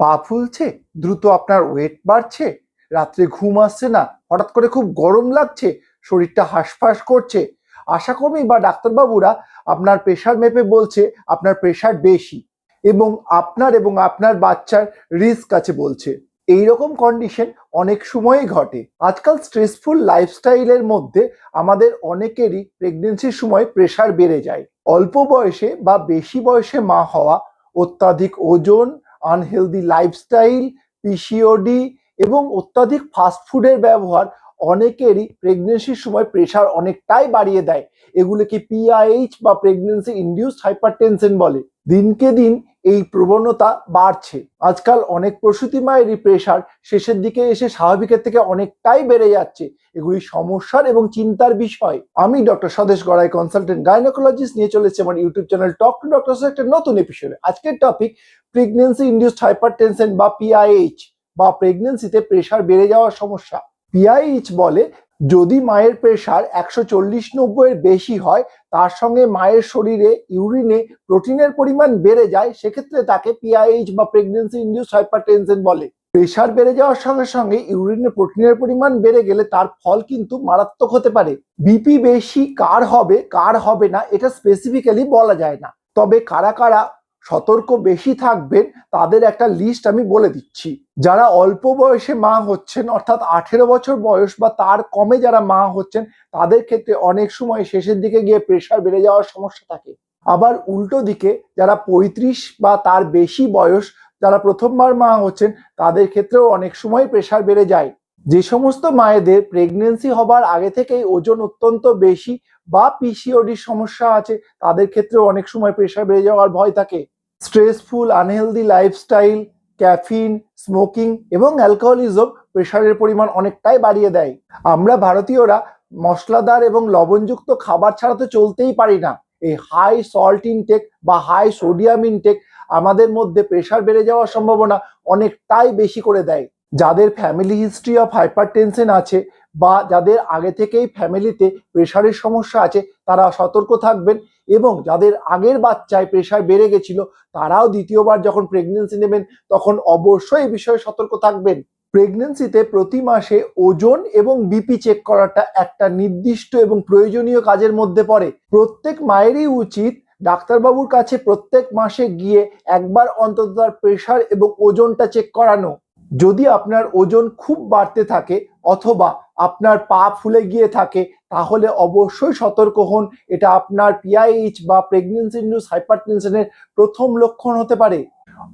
পা ফুলছে, দ্রুত আপনার ওয়েট বাড়ছে, রাত্রে ঘুম আসছে না, হঠাৎ করে খুব গরম লাগছে, শরীরটা হাঁসফাঁস করছে। আশাকর্মী বা ডাক্তারবাবুরা আপনার প্রেশার মেপে বলছে আপনার প্রেশার বেশি এবং আপনার এবং আপনার বাচ্চার রিস্ক আছে বলছে। এই রকম কন্ডিশন অনেক সময়ই ঘটে। আজকাল স্ট্রেসফুল লাইফস্টাইলের মধ্যে আমাদের অনেকেরই প্রেগনেন্সির সময় প্রেশার বেড়ে যায়। অল্প বয়সে বা বেশি বয়সে মা হওয়া অত্যাধিক ওজন আনহেলদি লাইফস্টাইল পিসিওডি এবং অত্যাধিক ফাস্টফুডের ব্যবহার অনেকেরই প্রেগনেন্সির সময় প্রেশার অনেকটাই বাড়িয়ে দেয়। এগুলোকে পিআইএইচ বা প্রেগনেন্সি ইন্ডিউসড হাইপারটেনশন বলে। দিনকে দিন এই প্রবণতা বাড়ছে। আজকাল অনেক প্রসূতি মায়েরই প্রেশার শেষের দিকে এসে স্বাভাবিকের থেকে অনেকটাই বেড়ে যাচ্ছে। এগুলি সমস্যার এবং চিন্তার বিষয়। আমি ডক্টর স্বদেশ গড়াই কনসালটেন্ট গাইনোকোলজিস্ট নিয়ে চলেছি আমার YouTube channel talk to doctor একটা নতুন এপিসোডে আজকের টপিক প্রেগনেন্সি ইন্ডিউসড হাইপারটেনশন বা পিআইএইচ বা প্রেগনেন্সিতে প্রেশার বেড়ে যাওয়ার সমস্যা। পিআইএইচ বলে যদি মায়ের প্রেশার একশো চল্লিশ নব্বইয়ের বেশি হয়, তার সঙ্গে মায়ের শরীরে ইউরিনে প্রোটিনের পরিমাণ বেড়ে যায়, সেক্ষেত্রে তাকে পিআইএইচ বা প্রেগনেন্সি ইন্ডিউস হাইপারটেনশন বলে। প্রেশার বেড়ে যাওয়ার সঙ্গে সঙ্গে ইউরিনে প্রোটিনের পরিমাণ বেড়ে গেলে তার ফল কিন্তু মারাত্মক হতে পারে। বিপি বেশি কার হবে কার হবে না, এটা স্পেসিফিক্যালি বলা যায় না। তবে কারা কারা সতর্ক বেশি থাকবেন, তাদের একটা লিস্ট আমি বলে দিচ্ছি। যারা অল্প বয়সে মা হচ্ছেন, অর্থাৎ আঠেরো বছর বয়স বা তার কমে যারা মা হচ্ছেন, তাদের ক্ষেত্রে অনেক সময় শেষের দিকে গিয়ে প্রেশার বেড়ে যাওয়ার সমস্যা থাকে। আবার উল্টো দিকে যারা পঁয়ত্রিশ বা তার বেশি বয়স, যারা প্রথমবার মা হচ্ছেন, তাদের ক্ষেত্রেও অনেক সময় প্রেশার বেড়ে যায়। যে সমস্ত মায়েদের প্রেগনেন্সি হবার আগে থেকেই ওজন অত্যন্ত বেশি বা পিসিওডির সমস্যা আছে, তাদের ক্ষেত্রেও অনেক সময় প্রেশার বেড়ে যাওয়ার ভয় থাকে। Stressful unhealthy lifestyle caffeine smoking এবং অ্যালকোহলিজম প্রেশারের পরিমাণ অনেকটাই বাড়িয়ে দেয়। আমরা ভারতীয়রা মশলাদার এবং লবণযুক্ত খাবার ছাড়া তো চলতেই পারি না। এই হাই সল্ট ইনটেক বা হাই সোডিয়াম ইনটেক আমাদের মধ্যে প্রেশার বেড়ে যাওয়ার সম্ভাবনা অনেকটাই বেশি করে দেয়। যাদের ফ্যামিলি হিস্ট্রি অফ হাইপারটেনশন আছে বা যাদের আগে থেকেই ফ্যামিলিতে প্রেশারের সমস্যা আছে, তারা সতর্ক থাকবেন এবং যাদের আগের বাচ্চায় প্রেশার বেড়ে গেছিল, তারাও দ্বিতীয়বার যখন প্রেগনেন্সি নেবেন, তখন অবশ্যই এই বিষয়ে সতর্ক থাকবেন। প্রেগনেন্সিতে প্রতি মাসে ওজন এবং বিপি চেক করাটা একটা নির্দিষ্ট এবং প্রয়োজনীয় কাজের মধ্যে পড়ে। প্রত্যেক মায়েরই উচিত ডাক্তারবাবুর কাছে প্রত্যেক মাসে গিয়ে একবার অন্তত তার প্রেশার এবং ওজনটা চেক করানো। যদি আপনার ওজন খুব বাড়তে থাকে অথবা আপনার পা ফুলে গিয়ে থাকে, তাহলে অবশ্যই সতর্ক হন। এটা আপনার পিআইএইচ বা প্রেগনেন্সি ইন্ডিউস হাইপারটেনশনের প্রথম লক্ষণ হতে পারে।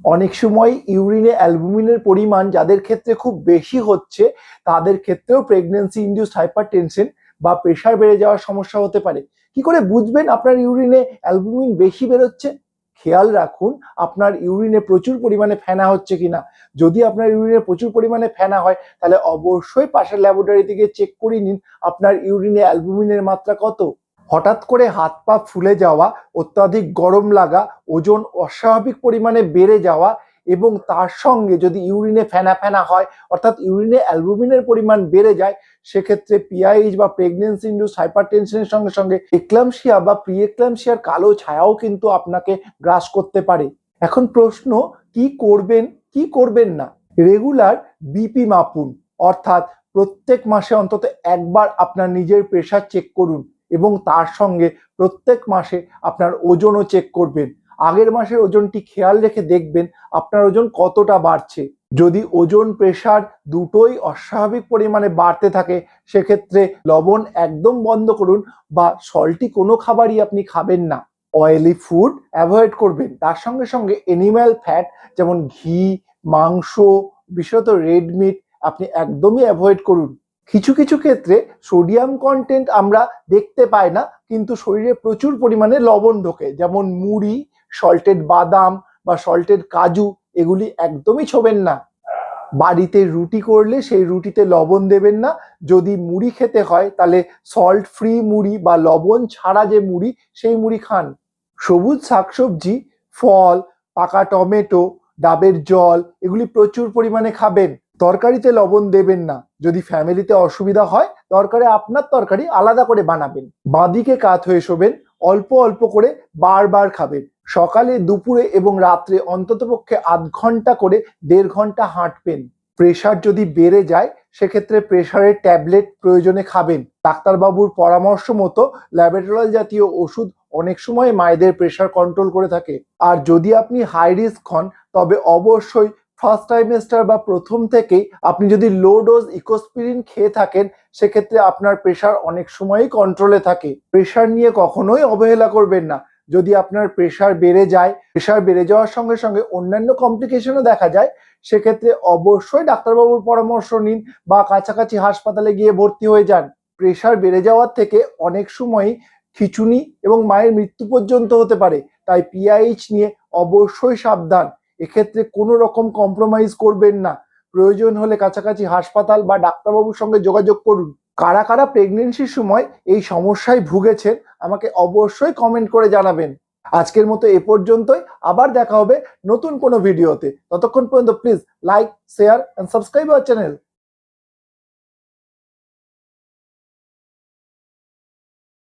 অনেক সময় ইউরিনে অ্যালবুমিনের পরিমাণ যাদের ক্ষেত্রে খুব বেশি হচ্ছে, তাদের ক্ষেত্রেও প্রেগনেন্সি ইন্ডিউস হাইপারটেনশন বা প্রেশার বেড়ে যাওয়ার সমস্যা হতে পারে। কি করে বুঝবেন আপনার ইউরিনে অ্যালবুমিন বেশি বেরোচ্ছে? খেয়াল রাখুন, আপনার ইউরিনে প্রচুর পরিমাণে ফেনা হচ্ছে কিনা। যদি আপনার ইউরিনে প্রচুর পরিমাণে ফেনা হয়, তাহলে অবশ্যই পাশের ল্যাবরেটরি থেকে চেক করে নিন, আপনার ইউরিনে অ্যালবুমিনের মাত্রা কত। হঠাৎ করে হাত পা ফুলে যাওয়া, অত্যাধিক গরম লাগা, ওজন অস্বাভাবিক পরিমাণে বেড়ে যাওয়া এবং তার সঙ্গে যদি ইউরিনে ফেনা ফেনা হয়, অর্থাৎ ইউরিনে অ্যালবুমিনের পরিমাণ বেড়ে যায়, সেক্ষেত্রে পিআইএইচ বা প্রেগনেন্সি ইন্ডুস হাইপারটেনশনের সঙ্গে সঙ্গে এক্লামশিয়া বা প্রি এক্লামশিয়ার কালো ছায়াও কিন্তু আপনাকে গ্রাস করতে পারে। এখন প্রশ্ন, কি করবেন কি করবেন না? রেগুলার বিপি মাপুন, অর্থাৎ প্রত্যেক মাসে অন্তত একবার আপনার নিজের প্রেশার চেক করুন এবং তার সঙ্গে প্রত্যেক মাসে আপনার ওজনও চেক করবেন। আগের মাসের ওজনটি খেয়াল রেখে দেখবেন আপনার ওজন কতটা বাড়ছে। যদি ওজন প্রেশার দুটোই অস্বাভাবিক পরিমাণে বাড়তে থাকে, সেক্ষেত্রে লবণ একদম বন্ধ করুন বা সল্টি কোনো খাবারই আপনি খাবেন না। অয়েলি ফুড অ্যাভয়েড করবেন। তার সঙ্গে সঙ্গে এনিম্যাল ফ্যাট যেমন ঘি, মাংস, বিশেষত রেড মিট আপনি একদমই অ্যাভয়েড করুন। কিছু কিছু ক্ষেত্রে সোডিয়াম কন্টেন্ট আমরা দেখতে পাই না, কিন্তু শরীরে প্রচুর পরিমাণে লবণ ঢোকে। যেমন মুড়ি সল্টেড বাদাম বা সল্টেড কাজু, এগুলি একদমই ছোবেন না। বাড়িতে রুটি করলে সেই রুটিতে লবণ দেবেন না। যদি মুড়ি খেতে হয়, তাহলে সল্ট ফ্রি মুড়ি বা লবণ ছাড়া যে মুড়ি, সেই মুড়ি খান। সবুজ শাকসবজি, ফল, পাকা টমেটো, ডাবের জল, এগুলি প্রচুর পরিমাণে খাবেন। তরকারিতে লবণ দেবেন না। যদি ফ্যামিলিতে অসুবিধা হয় দরকারে আপনার তরকারি আলাদা করে বানাবেন। বাঁদিকে কাত হয়ে শোবেন, অল্প অল্প করে বারবার খাবেন। সকালে, দুপুরে এবং রাত্রে অন্ততপক্ষে আধ ঘণ্টা করে দেড় ঘণ্টা হাঁটবেন। প্রেশার যদি বেড়ে যায়, সেক্ষেত্রে প্রেশারের ট্যাবলেট প্রয়োজনে খাবেন। ডাক্তারবাবুর পরামর্শ মতো ল্যাবেটরল জাতীয় ওষুধ অনেক সময় মায়েদের প্রেশার কন্ট্রোল করে থাকে। আর যদি আপনি হাই রিস্ক হন, তবে অবশ্যই ফার্স্ট টাইমেস্টার বা প্রথম থেকেই আপনি যদি লো ডোজ ইকোস্পিরিন খেয়ে থাকেন, সেক্ষেত্রে আপনার প্রেশার অনেক সময়ই কন্ট্রোলে থাকে। প্রেশার নিয়ে কখনোই অবহেলা করবেন না। যদি আপনার প্রেশার বেড়ে যায় প্রেশার বেড়ে যাওয়ার সঙ্গে সঙ্গে অন্যান্য কমপ্লিকেশনও দেখা যায়, সেক্ষেত্রে অবশ্যই ডাক্তারবাবুর পরামর্শ নিন বা কাছাকাছি হাসপাতালে গিয়ে ভর্তি হয়ে যান। প্রেশার বেড়ে যাওয়ার থেকে অনেক সময়ই খিচুনি এবং মায়ের মৃত্যু পর্যন্ত হতে পারে, তাই পিআইএইচ নিয়ে অবশ্যই সাবধান। এক্ষেত্রে কোনো রকম কম্প্রোমাইজ করবেন না। প্রয়োজন হলে কাছাকাছি হাসপাতাল বা ডাক্তারবাবুর সঙ্গে যোগাযোগ করুন। কারা কারা প্রেগনেন্সির সময় এই সমস্যায় ভুগেছেন, আমাকে অবশ্যই কমেন্ট করে জানাবেন। আজকের মতো এ পর্যন্তই, আবার দেখা হবে নতুন কোনো ভিডিওতে ততক্ষণ পর্যন্ত please like share and subscribe our channel